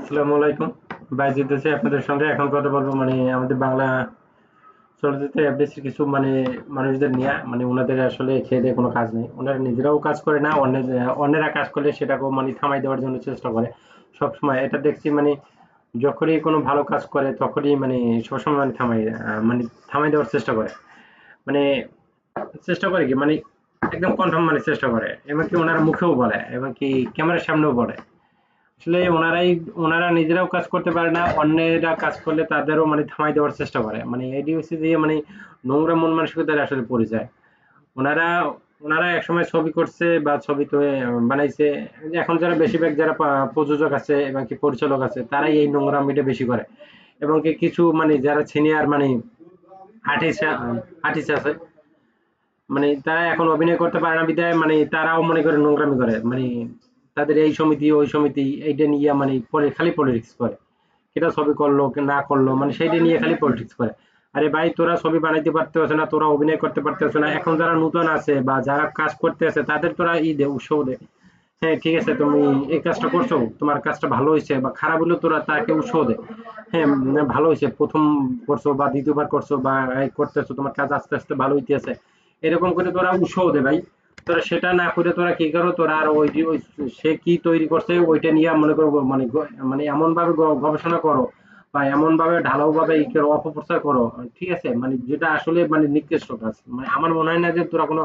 আসসালামু আলাইকুম বাইজিৎ আছি আপনাদের সঙ্গে। এখন কথা বলব মানে আমাদের বাংলা চলচ্চিত্রে কিছু মানে মানুষদের নিয়ে মানে ওনাদের আসলে খেয়ে কোনো কাজ নেই। ওনারা নিজেরাও কাজ করে না, অন্যের কাজ করলে সেটাকেও মানে থামাই দেওয়ার জন্য চেষ্টা করে। এটা দেখছি মানে যখনই কোনো ভালো কাজ করে, তখনই মানে সবসময় মানে থামাই মানে থামাই দেওয়ার চেষ্টা করে। মানে চেষ্টা করে কি মানে একদম কনফার্ম মানে চেষ্টা করে। এবং কি ওনারা মুখেও বলে এবং কি ক্যামেরার সামনেও বলে। আসলে ওনারাই, ওনারা নিজেরাও কাজ করতে পারে না, অন্যেরা কাজ করলে তাদেরও মানে থামাই দেওয়ার চেষ্টা করে। মানে এটি হচ্ছে যে মানে নোংরা মন মানসিকতার আসলে পরিচয়। ওনারা ওনারা একসময় ছবি করছে বা ছবি তো বানাইছে। এখন যারা বেশিরভাগ যারা প্রযোজক আছে এবং কি পরিচালক আছে, তারাই এই নোংরামিটা বেশি করে। এবং কি কিছু মানে যারা সিনিয়র মানে আর্টিস্ট আর্টিস্ট আছে মানে তারা এখন অভিনয় করতে পারে না বিধায় মানে তারাও মনে করে নোংরামি করে। মানে তাদের এই সমিতি, ওই সমিতি, এইটা নিয়ে মানে পরে খালি পলিটিক্স করে। কেটা ছবি করল না করল মানে সেইটা নিয়ে খালি পলিটিক্স করে। আরে ভাই, তোরা ছবি বানাইতে পারতেছ না, তোরা অভিনয় করতে পারতেছ না, এখন যারা নতুন আছে বা যারা কাজ করতে আছে, তাদের তোরা ই দে, উৎসাহ দে। হ্যাঁ ঠিক আছে, তুমি এই কাজটা করছ, তোমার কাজটা ভালো হয়েছে বা খারাপ হলেও তোরা তাকে উৎসাহ দে। হ্যাঁ ভালো হয়েছে প্রথম করছ বা দ্বিতীয়বার করছ বা করতেছো, তোমার কাজ আস্তে আস্তে ভালো হইতেছে। এরকম করে তোরা উৎসাহ দে ভাই। তোরা সেটা না করে তোরা কি করো? তোরা আর ওই সে কি তৈরি করছে ওইটা নিয়ে মনে করো মানে মানে এমন ভাবে গবেষণা করো বা এমন ভাবে ঢালাও ভাবে অপপ্রচার করো। ঠিক আছে? মানে যেটা আসলে মানে নিকৃষ্ট কাজ। মানে আমার মনে হয় না যে তোরা কোনো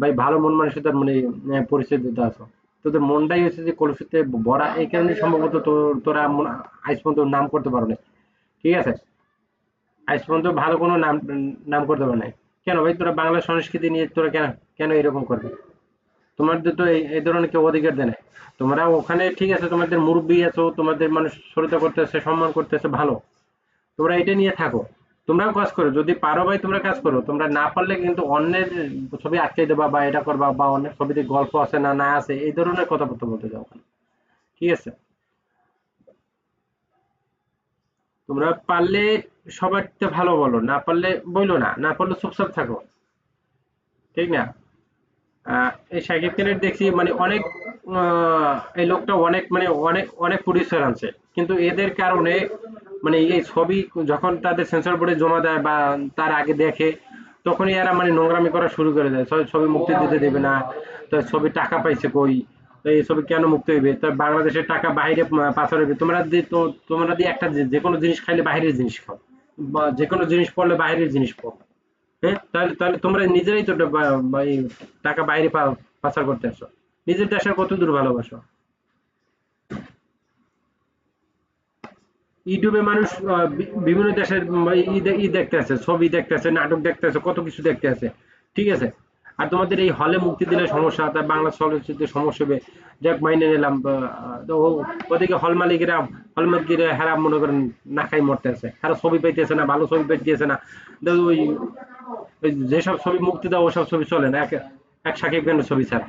ভাই ভালো মন মানে আহ, পরিচয় দিতে আসো। তোদের মনটাই হচ্ছে যে কলুষিতে ভরা এই কারণে সম্ভবত তোর- মনে- আজ পর্যন্ত নাম করতে পারো না ঠিক আছে? আজ পর্যন্ত ভালো কোনো নাম নাম করতে পারো নাই। কেন ভাই? তোরা বাংলা সংস্কৃতি নিয়ে তোরা কেন কেন এরকম করবে? তোমাদের তো এই ধরনের কেউ অধিকার দেয় না। তোমরা ওখানে ঠিক আছে, তোমাদের মুরব্বী আছো, তোমাদের মানুষ শ্রদ্ধা করতেছে, সম্মান করতেছে, ভালো। তোমরা এটা নিয়ে থাকো। তোমরাও কাজ করো। যদি পারো ভাই, তোমরা কাজ করো। তোমরা না পারলে কিন্তু অন্যের ছবি আটকে দেবা বা এটা করবা বা অন্যের ছবিতে গল্প আছে না না আছে, এই ধরনের কথাবার্তা বলতে যাও। ঠিক আছে? তোমরা পারলে সবারটা ভালো বলো, না পারলে বইলো না না পারলে চুপচাপ থাকো। ঠিক না? এই সাকিব খানের দেখছি মানে অনেক এই লোকটা অনেক মানে অনেক অনেক প্রডিউসার আছে কিন্তু এদের কারণে মানে এই ছবি যখন তাদের সেন্সর বোর্ডে জমা দেয় বা তার আগে দেখে, তখনই এরা মানে নোংরামি করা শুরু করে দেয়। ছবি মুক্তি দিতে দেবে না, তো ছবি টাকা পাইছে কই? তো এই কেন মুক্তি হইবে? তো বাংলাদেশের টাকা বাইরে পাচার হইবে তোমরা তোমরা দিয়ে একটা যে কোনো জিনিস খাইলে বাইরের জিনিস খাও। বা যে কোনো জিনিস পড়লে বাইরের জিনিস পাও হ্যাঁ? তাহলে তাহলে তোমরা নিজেরাই তো টাকা বাইরে পাচার করতে আসো। নিজের দেশের কত দূর ভালোবাসো? ইউটিউবে মানুষ বিভিন্ন দেশের ই দেখতে আছে ছবি দেখতে আছে নাটক দেখতে আছে কত কিছু দেখতে আছে ঠিক আছে? আর তোমাদের এই হলে মুক্তি দিলে সমস্যা তাই বাংলা চলচ্চিত্রে সমস্যা হবে। যাক, মাইনে নিলাম। ওদিকে হল মালিকেরা হল মালিকেরা হেরা মনে করেন না খাই মরতে আছে হেরা ছবি পাইতেছে না, ভালো ছবি পাইতেছে না। ওই যেসব ছবি মুক্তি দেওয়া ওসব ছবি চলে না। এক এক সাকিব খানের ছবি ছাড়া।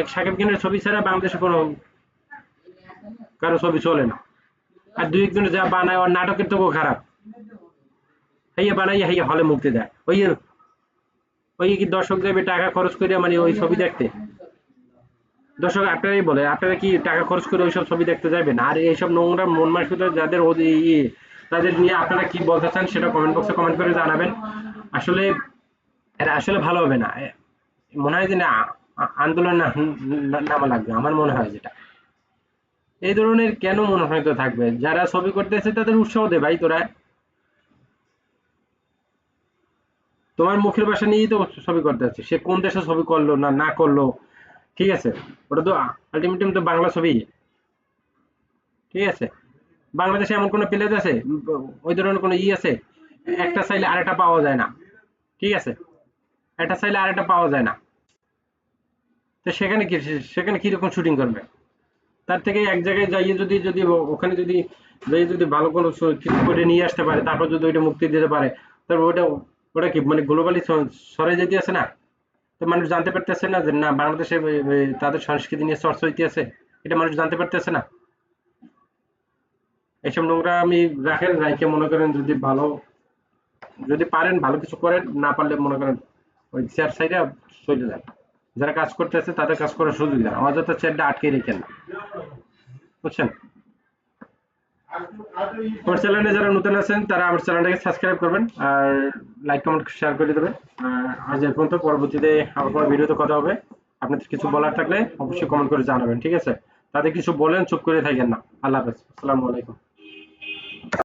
এক সাকিব খানের ছবি ছাড়া বাংলাদেশে কোনো কারও ছবি চলে না। আর দুই একজনে যা বানায়, ওর নাটকের তো খারাপ। হাইয়া বানাই হাইয়া হলে মুক্তি দেয়। ওই ওই কি দর্শক যাবে টাকা খরচ করে মানে ওই ছবি দেখতে? দর্শক, আপনারাই বলে, আপনারা কি টাকা খরচ করে ওইসব ছবি দেখতে যাবেন? আর এইসব নোংরা মন মানসিকতা যাদের তাদের নিয়ে আপনারা কি বলতে চান সেটা কমেন্ট বক্সে কমেন্ট করে জানাবেন। আসলে এটা আসলে ভালো হবে না। মনে হয় যে না আন্দোলন নামা লাগবে, আমার মনে হয় যেটা। এই ধরনের কেন মনে হয় তো থাকবে? যারা ছবি করতেছে তাদের উৎসাহ দে ভাই তোরা। তোমার মুখের ভাষা নিয়েই তো ছবি করতে আছে সে কোন দেশে ছবি করল না না করল? ঠিক আছে? ওটা তো আলটিমেটাম তো বাংলা ছবি। ঠিক আছে? বাংলাদেশে এমন কোনো প্লেস আছে? ওই ধরনের কোনো ই আছে? একটা চাইলে আরেকটা পাওয়া যায় না। ঠিক আছে? একটা চাইলে আরেকটা পাওয়া যায় না। তো সেখানে কি, সেখানে কীরকম শুটিং করবে? তার থেকে এক জায়গায় যাইয়ে যদি যদি ওখানে যদি যদি ভালো কোনো কিছু করে নিয়ে আসতে পারে, তারপর যদি ওইটা মুক্তি দিতে পারে, তারপর ওটা ওটা কি মানে গ্লোবালি সরে যেতে আছে না? তো মানুষ জানতে পারতেছে না যে না, বাংলাদেশে তাদের সংস্কৃতি নিয়ে চর্চা হইতে আছে এটা মানুষ জানতে পারতেছে না। এইসব নোংরা আমি রাখেন রাইকে মনে করেন যদি ভালো, যদি পারেন, ভালো কিছু করেন, না পারলে মনে করেন ওই চেয়ার সাইডে চলে যান। যারা কাজ করতে আছে তাদের কাজ করার সুযোগ দেন। অযথা চেয়ারটা আটকে রেখেন বুঝছেন? আমার চ্যানেলে যারা নতুন আছেন, তারা আমার চ্যানেলটাকে সাবস্ক্রাইব করবেন আর লাইক কমেন্ট শেয়ার করে দেবেন। আজ এর পর্যন্ত, পরবর্তীতে আবার কোনো ভিডিওতে কথা হবে। আপনাদের কিছু বলার থাকলে অবশ্যই কমেন্ট করে জানাবেন, ঠিক আছে? তাদের কিছু বলেন, চুপ করে থাকেন না। আল্লাহ হাফেজ। আসসালামু আলাইকুম।